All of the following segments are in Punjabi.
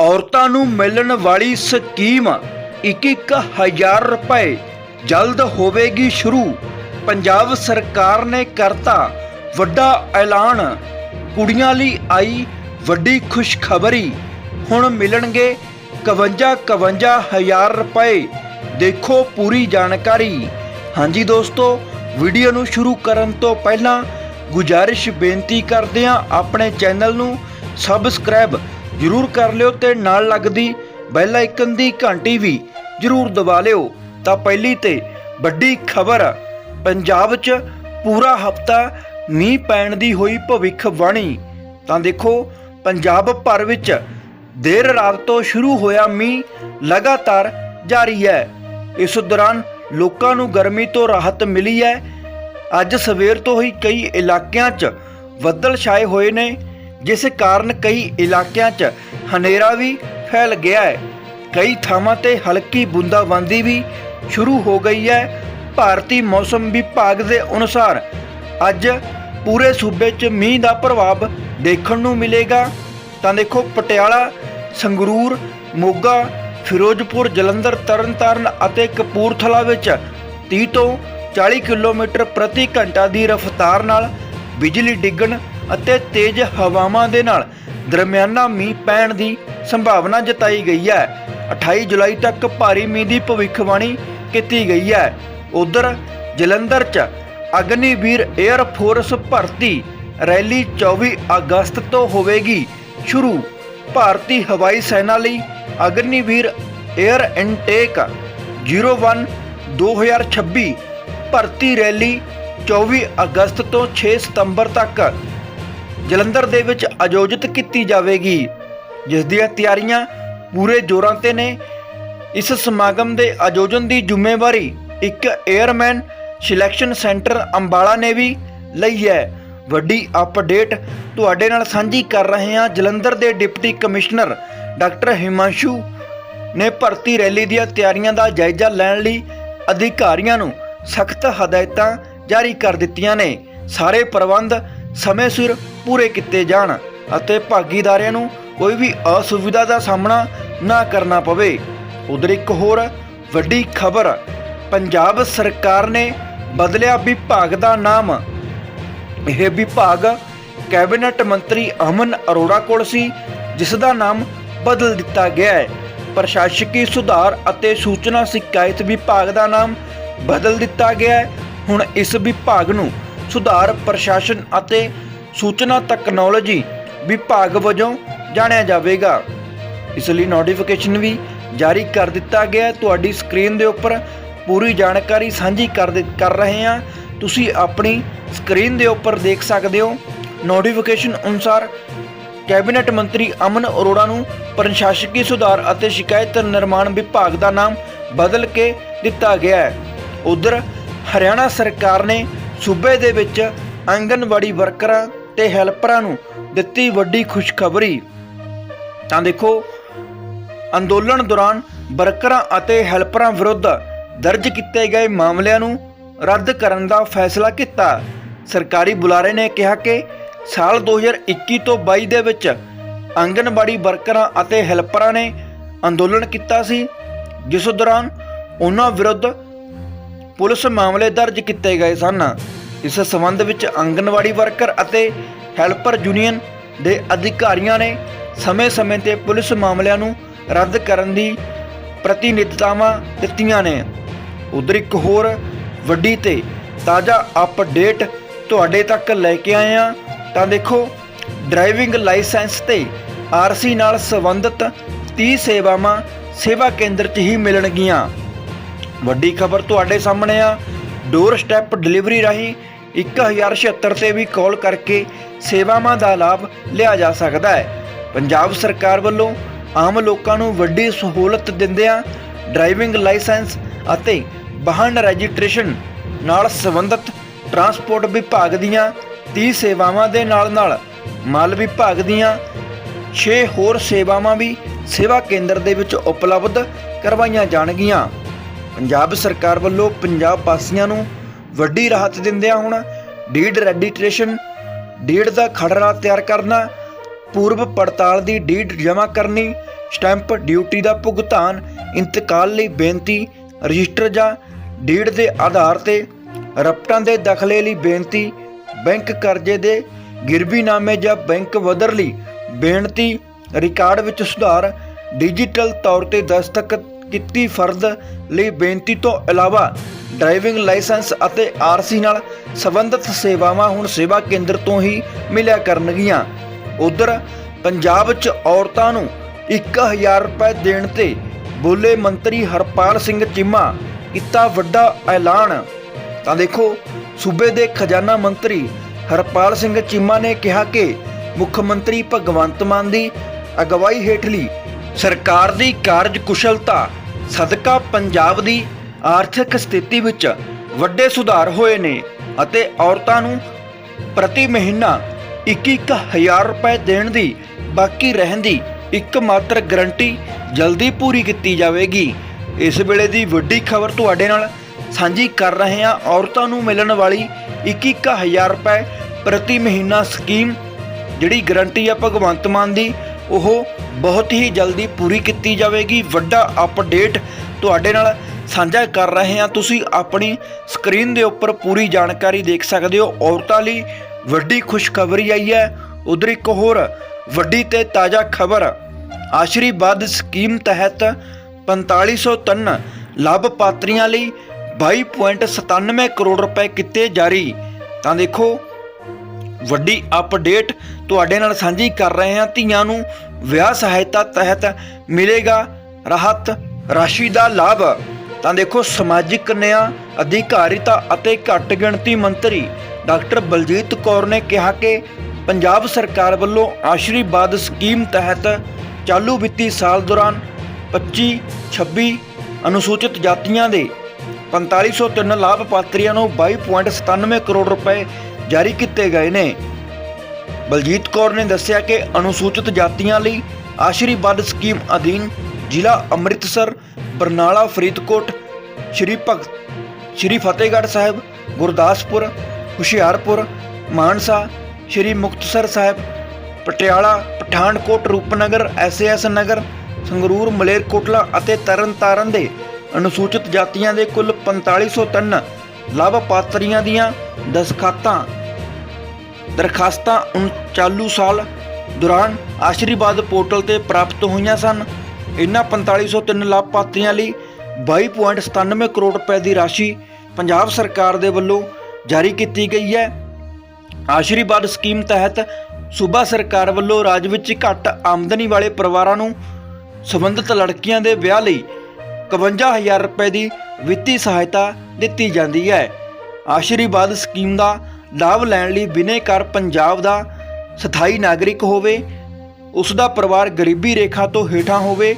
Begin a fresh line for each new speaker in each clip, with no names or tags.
ਔਰਤਾਂ ਨੂੰ ਮਿਲਣ ਵਾਲੀ ਸਕੀਮ 2-1000 ਰੁਪਏ ਜਲਦ ਹੋਵੇਗੀ ਸ਼ੁਰੂ। ਪੰਜਾਬ ਸਰਕਾਰ ਨੇ ਕਰਤਾ ਵੱਡਾ ਐਲਾਨ। ਕੁੜੀਆਂ ਲਈ ਆਈ ਵੱਡੀ ਖੁਸ਼ਖਬਰੀ। ਹੁਣ ਮਿਲਣਗੇ 51 ਹਜ਼ਾਰ ਰੁਪਏ। ਦੇਖੋ ਪੂਰੀ ਜਾਣਕਾਰੀ। ਹਾਂਜੀ ਦੋਸਤੋ, ਵੀਡੀਓ ਨੂੰ ਸ਼ੁਰੂ ਕਰਨ ਤੋਂ ਪਹਿਲਾਂ ਗੁਜਾਰਿਸ਼ ਬੇਨਤੀ ਕਰਦੇ ਹਾਂ ਆਪਣੇ ਚੈਨਲ ਨੂੰ ਸਬਸਕ੍ਰਾਈਬ ਜਰੂਰ ਕਰ ਲਿਓ ਤੇ ਨਾਲ ਲੱਗਦੀ ਬੈਲ ਆਈਕਨ ਦੀ ਘੰਟੀ ਵੀ ਜਰੂਰ ਦਬਾ ਲਿਓ। ਤਾਂ ਪਹਿਲੀ ਤੇ ਵੱਡੀ ਖਬਰ, ਪੰਜਾਬ 'ਚ ਪੂਰਾ ਹਫਤਾ ਮੀਂਹ ਪੈਣ ਦੀ ਹੋਈ ਭਵਿੱਖਬਾਣੀ ਤਾਂ ਦੇਖੋ, ਪੰਜਾਬ ਭਰ ਵਿੱਚ ਦੇਰ ਰਾਤ ਤੋਂ ਸ਼ੁਰੂ ਹੋਇਆ ਮੀਂਹ ਲਗਾਤਾਰ ਜਾਰੀ ਹੈ। ਇਸ ਦੌਰਾਨ ਲੋਕਾਂ ਨੂੰ ਗਰਮੀ ਤੋਂ ਰਾਹਤ ਮਿਲੀ ਹੈ। ਅੱਜ ਸਵੇਰ ਤੋਂ ਹੀ ਕਈ ਇਲਾਕਿਆਂ 'ਚ ਬੱਦਲ ਛਾਏ ਹੋਏ ਨੇ। ਜਿਸ ਕਾਰਨ ਕਈ ਇਲਾਕਿਆਂ 'ਚ ਹਨੇਰਾ ਵੀ ਫੈਲ ਗਿਆ ਹੈ। ਕਈ ਥਾਵਾਂ ਤੇ ਹਲਕੀ ਬੂੰਦਾਬਾਂਦੀ ਵੀ ਸ਼ੁਰੂ ਹੋ ਗਈ ਹੈ। ਭਾਰਤੀ ਮੌਸਮ ਵਿਭਾਗ ਦੇ ਅਨੁਸਾਰ ਅੱਜ ਪੂਰੇ ਸੂਬੇ 'ਚ ਮੀਂਹ ਦਾ ਪ੍ਰਭਾਵ ਦੇਖਣ ਨੂੰ ਮਿਲੇਗਾ। ਤਾਂ ਦੇਖੋ ਪਟਿਆਲਾ, ਸੰਗਰੂਰ, ਮੋਗਾ, ਫਿਰੋਜ਼ਪੁਰ, ਜਲੰਧਰ, ਤਰਨਤਾਰਨ ਅਤੇ ਕਪੂਰਥਲਾ ਵਿੱਚ 30 ਤੋਂ 40 ਕਿਲੋਮੀਟਰ ਪ੍ਰਤੀ ਘੰਟਾ ਦੀ ਰਫ਼ਤਾਰ ਨਾਲ ਬਿਜਲੀ ਡਿੱਗਣ ਅਤੇ ਤੇਜ਼ ਹਵਾਵਾਂ ਦੇ ਨਾਲ ਦਰਮਿਆਨਾ ਮੀਂਹ ਪੈਣ ਦੀ ਸੰਭਾਵਨਾ ਜਤਾਈ ਗਈ ਹੈ। 28 ਜੁਲਾਈ ਤੱਕ ਭਾਰੀ ਮੀਂਹ ਦੀ ਭਵਿੱਖਬਾਣੀ ਕੀਤੀ ਗਈ ਹੈ। ਉਧਰ ਜਲੰਧਰ 'ਚ ਅਗਨੀਵੀਰ 에ਅਰ ਫੋਰਸ ਭਰਤੀ ਰੈਲੀ 24 ਅਗਸਤ ਤੋਂ ਹੋਵੇਗੀ। ਸ਼ੁਰੂ। ਭਾਰਤੀ ਹਵਾਈ ਸੈਨਾ ਲਈ ਅਗਨੀਵੀਰ 에ਅਰ ਇਨਟੇਕ 01 2026 ਭਰਤੀ ਰੈਲੀ 24 ਅਗਸਤ ਤੋਂ 6 ਸਤੰਬਰ ਤੱਕ ਜਲੰਧਰ ਦੇ ਵਿੱਚ ਆਯੋਜਿਤ ਕੀਤੀ ਜਾਵੇਗੀ, ਜਿਸ ਦੀਆਂ ਤਿਆਰੀਆਂ ਪੂਰੇ ਜ਼ੋਰਾਂ ਤੇ ਨੇ। ਇਸ ਸਮਾਗਮ ਦੇ ਆਯੋਜਨ ਦੀ ਜ਼ਿੰਮੇਵਾਰੀ ਇੱਕ 에ਅਰਮੈਨ ਸਿਲੈਕਸ਼ਨ ਸੈਂਟਰ ਅੰਬਾਲਾ ਨੇ ਵੀ ਲਈ ਹੈ। ਵੱਡੀ ਅਪਡੇਟ ਤੁਹਾਡੇ ਨਾਲ ਸਾਂਝੀ ਕਰ ਰਹੇ ਹਾਂ ਜਲੰਧਰ ਦੇ ਡਿਪਟੀ ਕਮਿਸ਼ਨਰ ਡਾਕਟਰ ਹਿਮਾਂਸ਼ੂ ਨੇ ਭਰਤੀ ਰੈਲੀ ਦੀਆਂ ਤਿਆਰੀਆਂ ਦਾ ਜਾਇਜ਼ਾ ਲੈਣ ਲਈ ਅਧਿਕਾਰੀਆਂ ਨੂੰ ਸਖਤ ਹਦਾਇਤਾਂ ਜਾਰੀ ਕਰ ਦਿੱਤੀਆਂ ਨੇ। ਸਾਰੇ ਪ੍ਰਬੰਧ ਸਮੇਂ ਸਿਰ ਪੂਰੇ ਕੀਤੇ ਜਾਣ ਅਤੇ ਭਾਗੀਦਾਰਿਆਂ ਨੂੰ ਕੋਈ ਵੀ ਅਸੁਵਿਧਾ ਦਾ ਸਾਹਮਣਾ ਨਾ ਕਰਨਾ ਪਵੇ। ਉਧਰ ਇੱਕ ਹੋਰ ਵੱਡੀ ਖਬਰ, ਪੰਜਾਬ ਸਰਕਾਰ ਨੇ ਬਦਲਿਆ ਵਿਭਾਗ ਦਾ ਨਾਮ। ਇਹ ਵਿਭਾਗ ਕੈਬਨਿਟ ਮੰਤਰੀ ਅਮਨ ਅਰੋੜਾ ਕੋਲ ਸੀ, ਜਿਸ ਦਾ ਨਾਮ ਬਦਲ ਦਿੱਤਾ ਗਿਆ ਹੈ। ਪ੍ਰਸ਼ਾਸਕੀ ਸੁਧਾਰ ਅਤੇ ਸੂਚਨਾ ਸ਼ਿਕਾਇਤ ਵਿਭਾਗ ਦਾ ਨਾਮ ਬਦਲ ਦਿੱਤਾ ਗਿਆ ਹੈ। ਹੁਣ ਇਸ ਵਿਭਾਗ ਨੂੰ ਸੁਧਾਰ, ਪ੍ਰਸ਼ਾਸਨ ਅਤੇ ਸੂਚਨਾ ਤਕਨਾਲੋਜੀ ਵਿਭਾਗ ਵਜੋਂ ਜਾਣਿਆ ਜਾਵੇਗਾ। ਇਸ ਲਈ ਨੋਟੀਫਿਕੇਸ਼ਨ ਵੀ ਜਾਰੀ ਕਰ ਦਿੱਤਾ ਗਿਆ ਤੁਹਾਡੀ ਸਕਰੀਨ ਦੇ ਉੱਪਰ ਪੂਰੀ ਜਾਣਕਾਰੀ ਸਾਂਝੀ ਕਰ ਕਰ ਰਹੇ ਹਾਂ। ਤੁਸੀਂ ਆਪਣੀ ਸਕਰੀਨ ਦੇ ਉੱਪਰ ਦੇਖ ਸਕਦੇ ਹੋ। ਨੋਟੀਫਿਕੇਸ਼ਨ ਅਨੁਸਾਰ ਕੈਬਨਿਟ ਮੰਤਰੀ ਅਮਨ ਅਰੋੜਾ ਨੂੰ ਪ੍ਰਸ਼ਾਸਕੀ ਸੁਧਾਰ ਅਤੇ ਸ਼ਿਕਾਇਤ ਨਿਰਮਾਣ ਵਿਭਾਗ ਦਾ ਨਾਮ ਬਦਲ ਕੇ ਦਿੱਤਾ ਗਿਆ ਹੈ। ਉਧਰ ਹਰਿਆਣਾ ਸਰਕਾਰ ਨੇ ਸੂਬੇ ਦੇ ਵਿੱਚ ਆਂਗਨਵਾੜੀ ਵਰਕਰਾਂ ਤੇ ਹੈਲਪਰਾਂ ਨੂੰ ਦਿੱਤੀ ਵੱਡੀ ਖੁਸ਼ਖਬਰੀ। ਤਾਂ ਦੇਖੋ, ਅੰਦੋਲਨ ਦੌਰਾਨ ਵਰਕਰਾਂ ਅਤੇ ਹੈਲਪਰਾਂ ਵਿਰੁੱਧ ਦਰਜ ਕੀਤੇ ਗਏ ਮਾਮਲਿਆਂ ਨੂੰ ਰੱਦ ਕਰਨ ਦਾ ਫੈਸਲਾ ਕੀਤਾ। ਸਰਕਾਰੀ ਬੁਲਾਰੇ ਨੇ ਕਿਹਾ ਕਿ ਸਾਲ 2021 ਤੋਂ 22 ਦੇ ਵਿੱਚ ਆਂਗਨਵਾੜੀ ਵਰਕਰਾਂ ਅਤੇ ਹੈਲਪਰਾਂ ਨੇ ਅੰਦੋਲਨ ਕੀਤਾ ਸੀ, ਜਿਸ ਦੌਰਾਨ ਉਹਨਾਂ ਵਿਰੁੱਧ ਪੁਲਿਸ ਮਾਮਲੇ ਦਰਜ ਕੀਤੇ ਗਏ ਸਨ। ਇਸ ਸਬੰਧ ਵਿੱਚ ਆਂਗਨਵਾੜੀ ਵਰਕਰ ਅਤੇ ਹੈਲਪਰ ਯੂਨੀਅਨ ਦੇ ਅਧਿਕਾਰੀਆਂ ਨੇ ਸਮੇਂ-ਸਮੇਂ ਤੇ ਪੁਲਿਸ ਮਾਮਲਿਆਂ ਨੂੰ ਰੱਦ ਕਰਨ ਦੀ ਪ੍ਰਤੀਨਿਧਤਾਵਾਂ ਦਿੱਤੀਆਂ ਨੇ। ਉਧਰ ਇੱਕ ਹੋਰ ਵੱਡੀ ਤੇ ਤਾਜ਼ਾ ਅਪਡੇਟ ਤੁਹਾਡੇ ਤੱਕ ਲੈ ਕੇ ਆਏ ਹਾਂ। ਤਾਂ ਦੇਖੋ, ਡਰਾਈਵਿੰਗ ਲਾਇਸੈਂਸ ਤੇ ਆਰਸੀ ਨਾਲ ਸੰਬੰਧਿਤ 30 ਸੇਵਾਵਾਂ ਸੇਵਾ ਕੇਂਦਰ 'ਚ ਹੀ ਮਿਲਣਗੀਆਂ। ਵੱਡੀ ਖਬਰ ਤੁਹਾਡੇ ਸਾਹਮਣੇ ਆ। ਡੋਰ ਸਟੈਪ ਡਿਲੀਵਰੀ ਰਾਹੀਂ 1076 ਤੇ ਵੀ ਕਾਲ ਕਰਕੇ ਸੇਵਾਵਾਂ ਦਾ ਲਾਭ ਲਿਆ ਜਾ ਸਕਦਾ ਹੈ। ਪੰਜਾਬ ਸਰਕਾਰ ਵੱਲੋਂ ਆਮ ਲੋਕਾਂ ਨੂੰ ਵੱਡੀ ਸਹੂਲਤ ਦਿੰਦਿਆਂ ਡਰਾਈਵਿੰਗ ਲਾਇਸੈਂਸ ਅਤੇ ਵਾਹਨ ਰਜਿਸਟ੍ਰੇਸ਼ਨ ਨਾਲ ਸੰਬੰਧਿਤ ਟਰਾਂਸਪੋਰਟ ਵਿਭਾਗ ਦੀਆਂ 30 ਸੇਵਾਵਾਂ ਦੇ ਨਾਲ-ਨਾਲ ਮਾਲ ਵਿਭਾਗ ਦੀਆਂ 6 ਹੋਰ ਸੇਵਾਵਾਂ ਵੀ ਸੇਵਾ ਕੇਂਦਰ ਦੇ ਵਿੱਚ ਉਪਲਬਧ ਕਰਵਾਈਆਂ ਜਾਣਗੀਆਂ। ਪੰਜਾਬ ਸਰਕਾਰ ਵੱਲੋਂ ਪੰਜਾਬ ਵਾਸੀਆਂ ਨੂੰ ਵੱਡੀ ਰਾਹਤ ਦਿੰਦਿਆਂ ਹੁਣ ਡੀਡ ਰੈਜਿਸਟ੍ਰੇਸ਼ਨ ਡੀਡ ਦਾ ਖੜਰਾ ਤਿਆਰ ਕਰਨਾ, ਪੂਰਵ ਪੜਤਾਲ ਦੀ ਡੀਡ ਜਮ੍ਹਾਂ ਕਰਨੀ, ਸਟੈਂਪ ਡਿਊਟੀ ਦਾ ਭੁਗਤਾਨ, ਇੰਤਕਾਲ ਲਈ ਬੇਨਤੀ, ਰਜਿਸਟਰ ਜਾਂ ਡੀਡ ਦੇ ਆਧਾਰ ਤੇ ਰਪਟਾਂ ਦੇ ਦਖਲੇ ਲਈ ਬੇਨਤੀ, ਬੈਂਕ ਕਰਜ਼ੇ ਦੇ ਗਿਰਵੀਨਾਮੇ ਜਾਂ ਬੈਂਕ ਵਦਰ ਲਈ ਬੇਨਤੀ, ਰਿਕਾਰਡ ਵਿੱਚ ਸੁਧਾਰ, ਡਿਜੀਟਲ ਤੌਰ ਤੇ ਦਸਤਖਤ ਕੀਤੀ ਫਰਦ ਲਈ ਬੇਨਤੀ ਤੋਂ ਇਲਾਵਾ ਡਰਾਈਵਿੰਗ ਲਾਇਸੈਂਸ ਅਤੇ ਆਰਸੀ ਨਾਲ ਸੰਬੰਧਿਤ ਸੇਵਾਵਾਂ ਹੁਣ ਸੇਵਾ ਕੇਂਦਰ ਤੋਂ ਹੀ ਮਿਲਿਆ ਕਰਨਗੀਆਂ। ਉਧਰ ਪੰਜਾਬ 'ਚ ਔਰਤਾਂ ਨੂੰ 1000 ਰੁਪਏ ਦੇਣ ਤੇ ਬੋਲੇ ਮੰਤਰੀ ਹਰਪਾਲ ਸਿੰਘ ਚੀਮਾ ਕੀਤਾ ਵੱਡਾ ਐਲਾਨ। ਤਾਂ ਦੇਖੋ, ਸੂਬੇ ਦੇ ਖਜ਼ਾਨਾ ਮੰਤਰੀ ਹਰਪਾਲ ਸਿੰਘ ਚੀਮਾ ਨੇ ਕਿਹਾ ਕਿ ਮੁੱਖ ਮੰਤਰੀ ਭਗਵੰਤ ਮਾਨ ਦੀ ਅਗਵਾਈ ਹੇਠਲੀ ਸਰਕਾਰ ਦੀ ਕਾਰਜਕੁਸ਼ਲਤਾ ਸਦਕਾ ਪੰਜਾਬ ਦੀ ਆਰਥਿਕ ਸਥਿਤੀ ਵਿੱਚ ਵੱਡੇ ਸੁਧਾਰ ਹੋਏ ਨੇ ਅਤੇ ਔਰਤਾਂ ਨੂੰ ਪ੍ਰਤੀ ਮਹੀਨਾ 21000 ਰੁਪਏ ਦੇਣ ਦੀ ਬਾਕੀ ਰਹਿਣ ਦੀ ਇੱਕ ਮਾਤਰ ਗਰੰਟੀ ਜਲਦੀ ਪੂਰੀ ਕੀਤੀ ਜਾਵੇਗੀ। ਇਸ ਵੇਲੇ ਦੀ ਵੱਡੀ ਖਬਰ ਤੁਹਾਡੇ ਨਾਲ ਸਾਂਝੀ ਕਰ ਰਹੇ ਹਾਂ। ਔਰਤਾਂ ਨੂੰ ਮਿਲਣ ਵਾਲੀ 21000 ਰੁਪਏ ਪ੍ਰਤੀ ਮਹੀਨਾ ਸਕੀਮ, ਜਿਹੜੀ ਗਰੰਟੀ ਆ ਭਗਵੰਤ ਮਾਨ ਦੀ, ਉਹ ਬਹੁਤ ਹੀ ਜਲਦੀ ਪੂਰੀ ਕੀਤੀ ਜਾਵੇਗੀ। ਵੱਡਾ ਅਪਡੇਟ ਤੁਹਾਡੇ ਨਾਲ ਸਾਂਝਾ ਕਰ ਰਹੇ ਹਾਂ। ਤੁਸੀਂ ਆਪਣੀ ਸਕਰੀਨ ਦੇ ਉੱਪਰ ਪੂਰੀ ਜਾਣਕਾਰੀ ਦੇਖ ਸਕਦੇ ਹੋ। ਔਰਤਾਂ ਲਈ ਵੱਡੀ ਖੁਸ਼ਖਬਰੀ ਆਈ ਹੈ। ਉਧਰ ਇੱਕ ਹੋਰ ਵੱਡੀ ਤੇ ਤਾਜ਼ਾ ਖਬਰ। ਆਸ਼ੀਰਵਾਦ ਸਕੀਮ ਤਹਿਤ 4500 ਟਨ ਲਾਭਪਾਤਰੀਆਂ ਲਈ 22.97 ਕਰੋੜ ਰੁਪਏ ਕੀਤੇ ਜਾਰੀ। ਤਾਂ ਦੇਖੋ, ਵੱਡੀ ਅਪਡੇਟ ਤੁਹਾਡੇ ਨਾਲ ਸਾਂਝੀ ਕਰ ਰਹੇ ਹਾਂ। ਧੀਆਂ ਨੂੰ ਵਿਆਹ ਸਹਾਇਤਾ ਤਹਿਤ ਮਿਲੇਗਾ ਰਾਹਤ ਰਾਸ਼ੀ ਦਾ ਲਾਭ। ਤਾਂ ਦੇਖੋ, ਸਮਾਜਿਕ ਨਿਆਂ, ਅਧਿਕਾਰੀਤਾ ਅਤੇ ਘੱਟ ਗਿਣਤੀ ਮੰਤਰੀ ਡਾਕਟਰ ਬਲਜੀਤ ਕੌਰ ਨੇ ਕਿਹਾ ਕਿ ਪੰਜਾਬ ਸਰਕਾਰ ਵੱਲੋਂ ਆਸ਼ੀਰਵਾਦ ਸਕੀਮ ਤਹਿਤ ਚਾਲੂ ਵਿੱਤੀ ਸਾਲ ਦੌਰਾਨ 25 26 ਅਨੁਸੂਚਿਤ ਜਾਤੀਆਂ ਦੇ 4503 ਲਾਭਪਾਤਰੀਆਂ ਨੂੰ 22.97 ਕਰੋੜ ਰੁਪਏ ਜਾਰੀ ਕੀਤੇ ਗਏ ਨੇ। ਬਲਜੀਤ ਕੌਰ ਨੇ ਦੱਸਿਆ ਕਿ ਅਨੁਸੂਚਿਤ ਜਾਤੀਆਂ ਲਈ ਆਸ਼ੀਰਵਾਦ ਸਕੀਮ ਅਧੀਨ ਜ਼ਿਲ੍ਹਾ ਅੰਮ੍ਰਿਤਸਰ, ਬਰਨਾਲਾ, ਫਰੀਦਕੋਟ, ਸ਼੍ਰੀ ਭਗਤ ਸ਼੍ਰੀ ਫਤਿਹਗੜ੍ਹ ਸਾਹਿਬ, ਗੁਰਦਾਸਪੁਰ, ਹੁਸ਼ਿਆਰਪੁਰ, ਮਾਨਸਾ, ਸ਼੍ਰੀ ਮੁਕਤਸਰ ਸਾਹਿਬ, ਪਟਿਆਲਾ, ਪਠਾਨਕੋਟ, ਰੂਪਨਗਰ ਐਸਐਸ ਨਗਰ, ਸੰਗਰੂਰ, ਮਲੇਰਕੋਟਲਾ ਅਤੇ ਤਰਨਤਾਰਨ ਦੇ ਅਨੁਸੂਚਿਤ ਜਾਤੀਆਂ ਦੇ ਕੁੱਲ 4500 ਟਨ ਲਾਭਪਾਤਰੀਆਂ ਦੀਆਂ ਦਸਖਤਾਂ ਦਰਖਾਸਤਾਂ ਉਨ ਚਾਲੂ ਸਾਲ ਦੌਰਾਨ ਆਸ਼ੀਰਵਾਦ ਪੋਰਟਲ ਤੇ ਪ੍ਰਾਪਤ ਹੋਈਆਂ ਸਨ। ਇਨ੍ਹਾਂ 4503 ਲਾਭਪਾਤਰੀਆਂ ਲਈ 22.97 ਕਰੋੜ ਰੁਪਏ ਦੀ ਰਾਸ਼ੀ ਪੰਜਾਬ ਸਰਕਾਰ ਦੇ ਵੱਲੋਂ ਜਾਰੀ ਕੀਤੀ ਗਈ ਹੈ। ਆਸ਼ੀਰਵਾਦ ਸਕੀਮ ਤਹਿਤ ਸੂਬਾ ਸਰਕਾਰ ਵੱਲੋਂ ਰਾਜ ਵਿੱਚ ਘੱਟ ਆਮਦਨੀ ਵਾਲੇ ਪਰਿਵਾਰਾਂ ਨੂੰ ਸੰਬੰਧਿਤ ਲੜਕੀਆਂ ਦੇ ਵਿਆਹ ਲਈ 51000 ਰੁਪਏ ਦੀ ਵਿੱਤੀ ਸਹਾਇਤਾ ਦਿੱਤੀ ਜਾਂਦੀ ਹੈ। ਆਸ਼ੀਰਵਾਦ ਸਕੀਮ ਦਾ ਲਾਭ ਲੈਣ ਲਈ ਬਿਨੇਕਾਰ ਪੰਜਾਬ ਦਾ ਸਥਾਈ ਨਾਗਰਿਕ ਹੋਵੇ, ਉਸ ਦਾ ਪਰਿਵਾਰ ਗਰੀਬੀ ਰੇਖਾ ਤੋਂ ਹੇਠਾਂ ਹੋਵੇ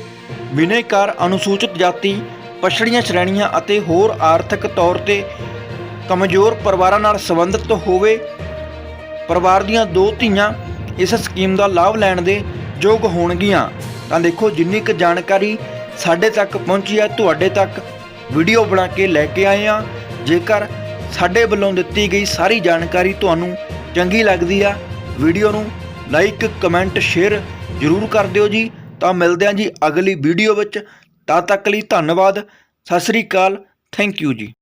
ਬਿਨੇਕਾਰ ਅਨੁਸੂਚਿਤ ਜਾਤੀ, ਪਛੜੀਆਂ ਸ਼੍ਰੇਣੀਆਂ ਅਤੇ ਹੋਰ ਆਰਥਿਕ ਤੌਰ ਤੇ ਕਮਜ਼ੋਰ ਪਰਿਵਾਰਾਂ ਨਾਲ ਸੰਬੰਧਿਤ ਹੋਵੇ, ਪਰਿਵਾਰ ਦੀਆਂ ਦੋ ਧੀਆਂ ਇਸ ਸਕੀਮ ਦਾ ਲਾਭ ਲੈਣ ਦੇ ਯੋਗ ਹੋਣਗੀਆਂ। ਤਾਂ ਦੇਖੋ ਜਿੰਨੀ ਕੁ ਜਾਣਕਾਰੀ ਸਾਡੇ ਤੱਕ ਪਹੁੰਚੀ ਹੈ, ਤੁਹਾਡੇ ਤੱਕ ਵੀਡੀਓ ਬਣਾ ਕੇ ਲੈ ਕੇ ਆਏ ਆ ਜੇਕਰ ਸਾਡੇ ਵੱਲੋਂ ਦਿੱਤੀ ਗਈ ਸਾਰੀ ਜਾਣਕਾਰੀ ਤੁਹਾਨੂੰ ਚੰਗੀ ਲੱਗਦੀ ਆ। ਵੀਡੀਓ ਨੂੰ ਲਾਈਕ ਕਮੈਂਟ ਸ਼ੇਅਰ ਜ਼ਰੂਰ ਕਰ ਦਿਓ ਜੀ। ਤਾਂ ਮਿਲਦੇ ਹਾਂ ਜੀ ਅਗਲੀ ਵੀਡੀਓ ਵਿੱਚ। ਤਦ ਤੱਕ ਲਈ ਧੰਨਵਾਦ। ਸਤਿ ਸ੍ਰੀ ਅਕਾਲ। ਥੈਂਕ ਯੂ ਜੀ।